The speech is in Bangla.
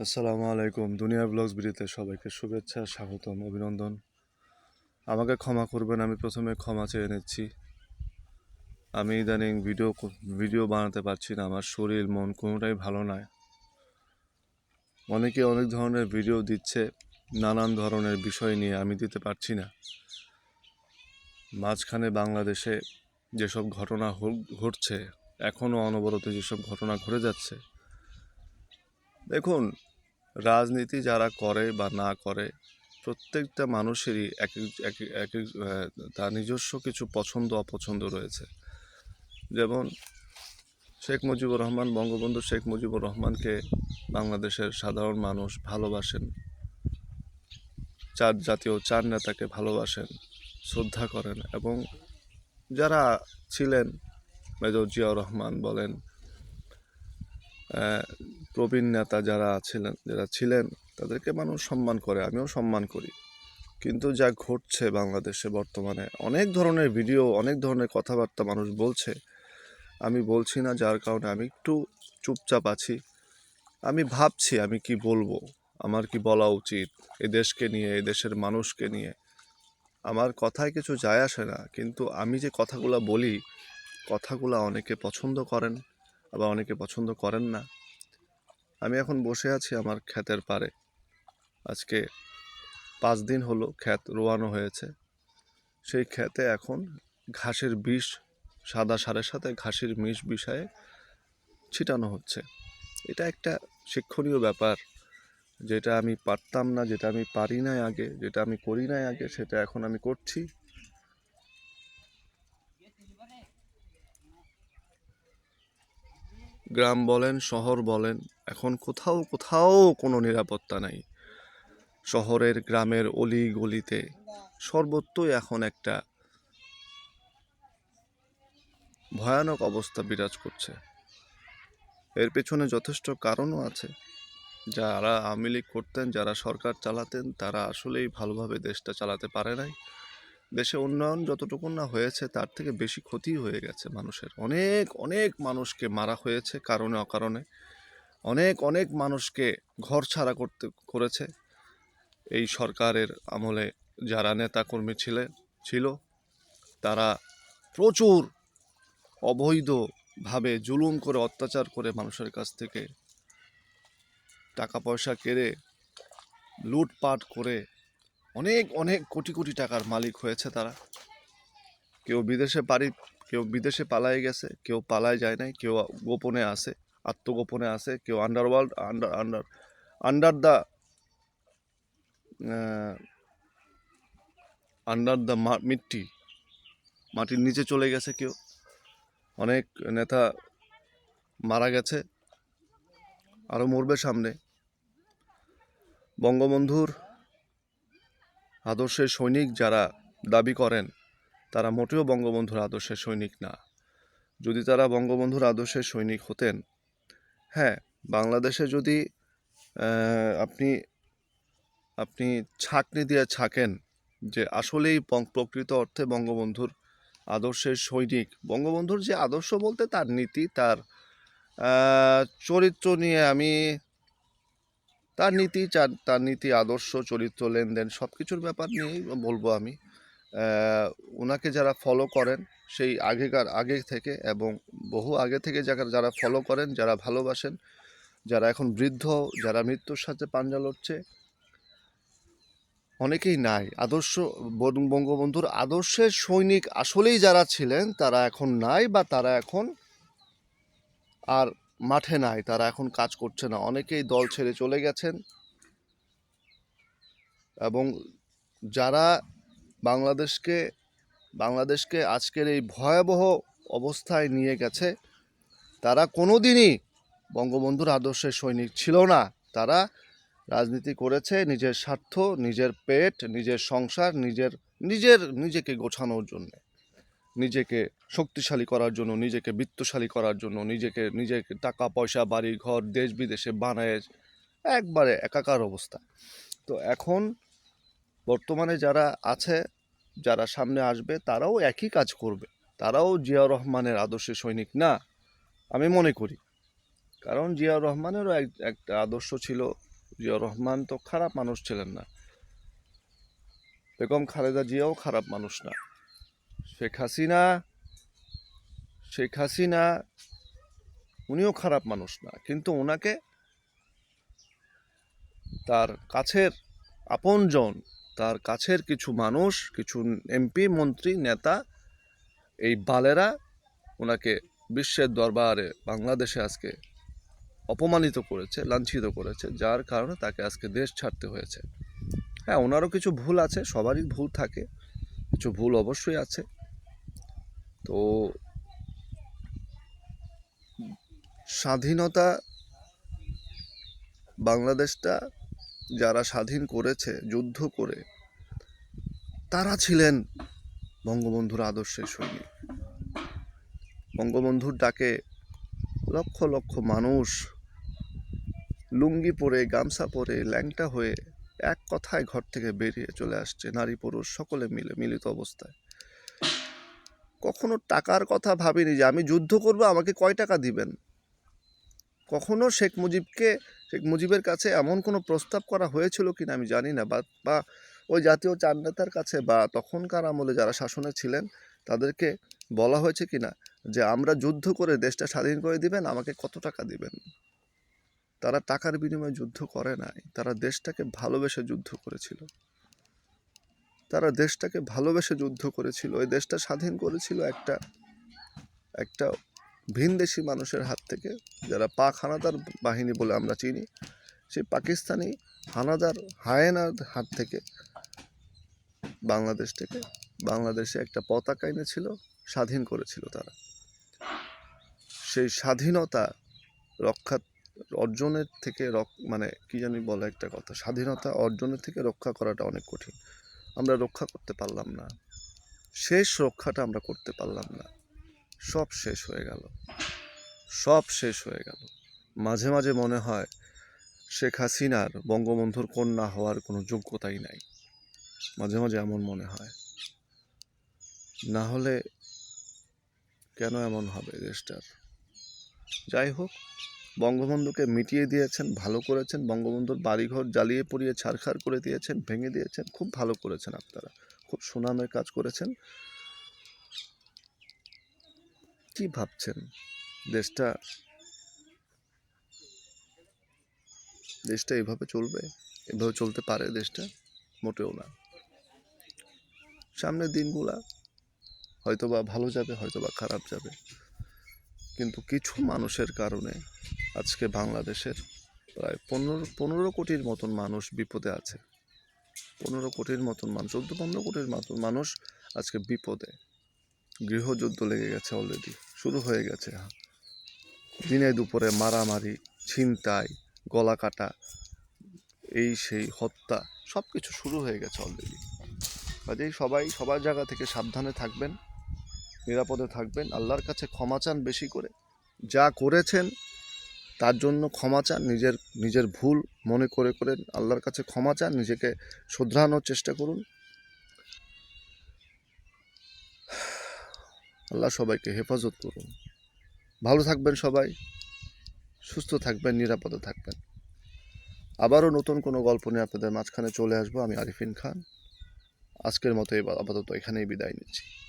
আসসালামু আলাইকুম। দুনিয়া ব্লগস ভিডিওতে সবাইকে শুভেচ্ছা, স্বাগতম, অভিনন্দন। আমাকে ক্ষমা করবেন, আমি প্রথমে ক্ষমা চেয়ে নিচ্ছি। আমি ইদানিং ভিডিও ভিডিও বানাতে পারছি না, আমার শরীর, মন কোনোটাই ভালো নয়। অনেকে অনেক ধরনের ভিডিও দিচ্ছে, নানান ধরনের বিষয় নিয়ে, আমি দিতে পারছি না। মাঝখানে বাংলাদেশে যেসব ঘটনা ঘটছে এখনও অনবরত যেসব ঘটনা ঘটে যাচ্ছে। দেখুন রাজনীতি যারা করে বা না করে, প্রত্যেকটা মানুষেরই এক এক- এক তার নিজস্ব কিছু পছন্দ, অপছন্দ রয়েছে। যেমন শেখ মুজিবুর রহমান, বঙ্গবন্ধু শেখ মুজিবুর রহমানকে বাংলাদেশের সাধারণ মানুষ ভালোবাসেন। চার জাতীয়, চার নেতাকে ভালোবাসেন, শ্রদ্ধা করেন এবং যারা ছিলেন, মেজর জিয়াউর রহমান বলেন প্রবীণ নেতা যারা ছিলেন যারা ছিলেন, তাদেরকে মানুষ সম্মান করে, আমিও সম্মান করি। কিন্তু যা ঘটছে বাংলাদেশে বর্তমানে, অনেক ধরনের ভিডিও, অনেক ধরনের কথাবার্তা মানুষ বলছে। আমি বলছি না যার কারণে আমি একটু চুপচাপ আছি। আমি ভাবছি আমি কি বলব? আমার কি বলা উচিত? এ দেশকে নিয়ে এ দেশের মানুষকে নিয়ে। আমার কথায় কিছু যায় আসে না, কিন্তু আমি যে কথাগুলো বলি, কথাগুলো অনেকে পছন্দ করেন। আবার অনেকে পছন্দ করেন না। আমি এখন বসে আছি আমার ক্ষেতের পারে আজকে পাঁচ দিন হলো ক্ষেত রোয়ানো হয়েছে। সেই ক্ষেতে এখন ঘাসের বিষ সাদা সারের সাথে ঘাসের মিষ বিষয়ে ছিটানো হচ্ছে। এটা একটা শিক্ষণীয় ব্যাপার। যেটা আমি পারতাম না, যেটা আমি পারি নাই আগে, যেটা আমি করি নাই আগে, সেটা এখন আমি করছি। গ্রাম বলেন, শহর বলেন, এখন কোথাও কোথাও কোনো নিরাপত্তা নাই। শহরের গ্রামের অলি গলিতে সর্বত্রই এখন একটা ভয়ানক অবস্থা বিরাজ করছে। এর পেছনে যথেষ্ট কারণও আছে। যারা আওয়ামী লীগ করতেন, যারা সরকার চালাতেন, তারা আসলেই ভালোভাবে দেশটা চালাতে পারে নাই। দেশে উন্নয়ন যতটুকু না হয়েছে, তার থেকে বেশি ক্ষতি হয়ে গেছে মানুষের। অনেক অনেক মানুষকে মারা হয়েছে কারণে অকারণে। অনেক অনেক মানুষকে ঘর ছাড়া করতে, করেছে। এই সরকারের আমলে যারা নেতাকর্মী ছিলেন ছিল, তারা প্রচুর অবৈধভাবে জুলুম করে, অত্যাচার করে মানুষের কাছ থেকে টাকা পয়সা কেড়ে লুটপাট করে অনেক অনেক কোটি কোটি টাকার মালিক হয়েছে তারা। কেউ বিদেশে পারি কেউ বিদেশে পালায় গেছে, কেউ পালায় যায় নাই, কেউ গোপনে আছে, আত্মগোপনে আছে, কেউ underworld under under under the under the mitti, মাটির নিচে চলে গেছে কেউ। অনেক নেতা মারা গেছে আরও মরবে সামনে। বঙ্গবন্ধুর আদর্শের সৈনিক যারা দাবি করেন, তারা মোটেও বঙ্গবন্ধুর আদর্শের সৈনিক না। যদি তারা বঙ্গবন্ধুর আদর্শের সৈনিক হতেন হ্যাঁ বাংলাদেশে যদি আপনি আপনি ছাকনি দিয়ে ছাকেন যে আসলেই প্রকৃত অর্থে বঙ্গবন্ধুর আদর্শের সৈনিক। বঙ্গবন্ধুর যে আদর্শ বলতে তার নীতি, তার চরিত্র নিয়ে আমি তার নীতি তার নীতি, আদর্শ, চরিত্র, লেনদেন সব কিছুর ব্যাপার নিয়েই বলব আমি। ওনাকে যারা ফলো করেন, সেই আগেকার, আগে থেকে এবং বহু আগে থেকে যারা যারা ফলো করেন, যারা ভালোবাসেন, যারা এখন বৃদ্ধ, যারা মৃত্যুর সাথে পাঞ্জা লড়ছে, অনেকেই নাই। আদর্শ বঙ্গবন্ধুর আদর্শের সৈনিক আসলেই যারা ছিলেন, তারা এখন নাই বা তারা এখন আর মাঠে নাই, তারা এখন কাজ করছে না। অনেকেই দল ছেড়ে চলে গেছেন এবং যারা বাংলাদেশকে বাংলাদেশকে আজকের এই ভয়াবহ অবস্থায় নিয়ে গেছে, তারা কোনো দিনই বঙ্গবন্ধুর আদর্শের সৈনিক ছিল না। তারা রাজনীতি করেছে নিজের স্বার্থ, নিজের পেট, নিজের সংসার, নিজের নিজের, নিজেকে গোছানোর জন্য। নিজেকে শক্তিশালী করার জন্য, নিজেকে বৃত্তশালী করার জন্য, নিজেকে নিজেকে টাকা, পয়সা, বাড়ি, ঘর, দেশ, বিদেশে বানায় একবারে একাকার অবস্থা। তো এখন বর্তমানে যারা আছে, যারা সামনে আসবে, তারাও একই কাজ করবে। তারাও জিয়াউর রহমানের আদর্শে সৈনিক না, আমি মনে করি। কারণ জিয়াউর রহমানেরও এক, একটা আদর্শ ছিল, জিয়াউর রহমান তো খারাপ মানুষ ছিলেন না। বেগম খালেদা জিয়াও খারাপ মানুষ না। শেখ হাসিনা শেখ হাসিনা, উনিও খারাপ মানুষ না, কিন্তু ওনাকে তার কাছের আপনজন, তার কাছের কিছু মানুষ, কিছু এমপি, মন্ত্রী, নেতা, এই বালেরা ওনাকে বিশ্বের দরবারে বাংলাদেশে আজকে অপমানিত করেছে, লাঞ্ছিত করেছে, যার কারণে তাকে আজকে দেশ ছাড়তে হয়েছে। হ্যাঁ ওনারও কিছু ভুল আছে, সবারই ভুল থাকে কিছু ভুল অবশ্যই আছে। তো স্বাধীনতা বাংলাদেশটা যারা স্বাধীন করেছে, যুদ্ধ করে, তারা ছিলেন বঙ্গবন্ধুর আদর্শের সৈনিক। বঙ্গবন্ধুর ডাকে লক্ষ লক্ষ মানুষ লুঙ্গি পরে, গামছা পরে, ল্যাংটা হয়ে এক কথায় ঘর থেকে বেরিয়ে চলে আসছে নারী পুরুষ সকলে মিলে মিলিত অবস্থায়। কখনো টাকার কথা ভাবিনি যে আমি যুদ্ধ করব, আমাকে কয় টাকা দিবেন? কখনো শেখ মুজিবকে, শেখ মুজিবের কাছে এমন কোনো প্রস্তাব করা হয়েছিল কিনা আমি জানি না, বা ওই জাতীয় চার নেতার কাছে বা তখনকার আমলে যারা শাসনে ছিলেন, তাদেরকে বলা হয়েছে কিনা যে, আমরা যুদ্ধ করে দেশটা স্বাধীন করে দিবেন, আমাকে কত টাকা দিবেন? তারা টাকার বিনিময়ে যুদ্ধ করে নাই। তারা দেশটাকে ভালোবেসে যুদ্ধ করেছিল। তারা দেশটাকে ভালোবেসে যুদ্ধ করেছিল। ওই দেশটা স্বাধীন করেছিল একটা একটা ভিনদেশি মানুষের হাত থেকে, যারা পাক হানাদার বাহিনী বলে আমরা চিনি। সেই পাকিস্তানি হানাদার হায়েনার হাত থেকে বাংলাদেশ থেকে, বাংলাদেশে একটা পতাকা এনেছিল, স্বাধীন করেছিল তারা। সেই স্বাধীনতা রক্ষা অর্জনের থেকে রক- মানে কি জানি বলে একটা কথা, স্বাধীনতা অর্জনের থেকে রক্ষা করাটা অনেক কঠিন। আমরা রক্ষা করতে পারলাম না। শেষ রক্ষাটা আমরা করতে পারলাম না। সব শেষ হয়ে গেল। সব শেষ হয়ে গেল। মাঝে মাঝে মনে হয় শেখ হাসিনার বঙ্গবন্ধুর কন্যা হওয়ার কোনো যোগ্যতাই নাই। মাঝে মাঝে এমন মনে হয়। না হলে কেন এমন হবে দেশটার? যাই হোক বঙ্গবন্ধুকে মিটিয়ে দিয়েছেন, ভালো করেছেন। বঙ্গবন্ধুর বাড়িঘর জ্বালিয়ে পুড়িয়ে ছারখার করে দিয়েছেন, ভেঙে দিয়েছেন, খুব ভালো করেছেন আপনারা। খুব সুনামের কাজ করেছেন। কি ভাবছেন? দেশটা দেশটা এভাবে চলবে? এভাবে চলতে পারে দেশটা? মোটেও না। সামনের দিনগুলা হয়তোবা ভালো যাবে, হয়তোবা খারাপ যাবে। কিন্তু কিছু মানুষের কারণে আজকে বাংলাদেশের প্রায় পনেরো পনেরো কোটির মতন মানুষ বিপদে আছে। পনেরো কোটির মতন মানুষ, চোদ্দ পনেরো কোটির মতন মানুষ আজকে বিপদে। গৃহযুদ্ধ লেগে গেছে অলরেডি শুরু হয়ে গেছে। দিনে দুপুরে মারামারি, ছিনতাই, গলা কাটা, এই সেই হত্যা সব কিছু শুরু হয়ে গেছে অলরেডি কাজেই সবাই সবার জায়গা থেকে সাবধানে থাকবেন। নিরাপদে থাকবেন। আল্লাহর কাছে ক্ষমা চান বেশি করে। যা করেছেন, তার জন্য ক্ষমা চান। নিজের নিজের ভুল মনে করে করে আল্লাহর কাছে ক্ষমা চান। নিজেকে শুধরানোর চেষ্টা করুন। আল্লাহ সবাইকে হেফাজত করুন। ভালো থাকবেন সবাই। সুস্থ থাকবেন, নিরাপদে থাকবেন। আবারও নতুন কোনো গল্প নিয়ে আপনাদের মাঝখানে চলে আসব। আমি আরিফিন খান। আজকের মতো আপাতত এখানেই বিদায় নিচ্ছি।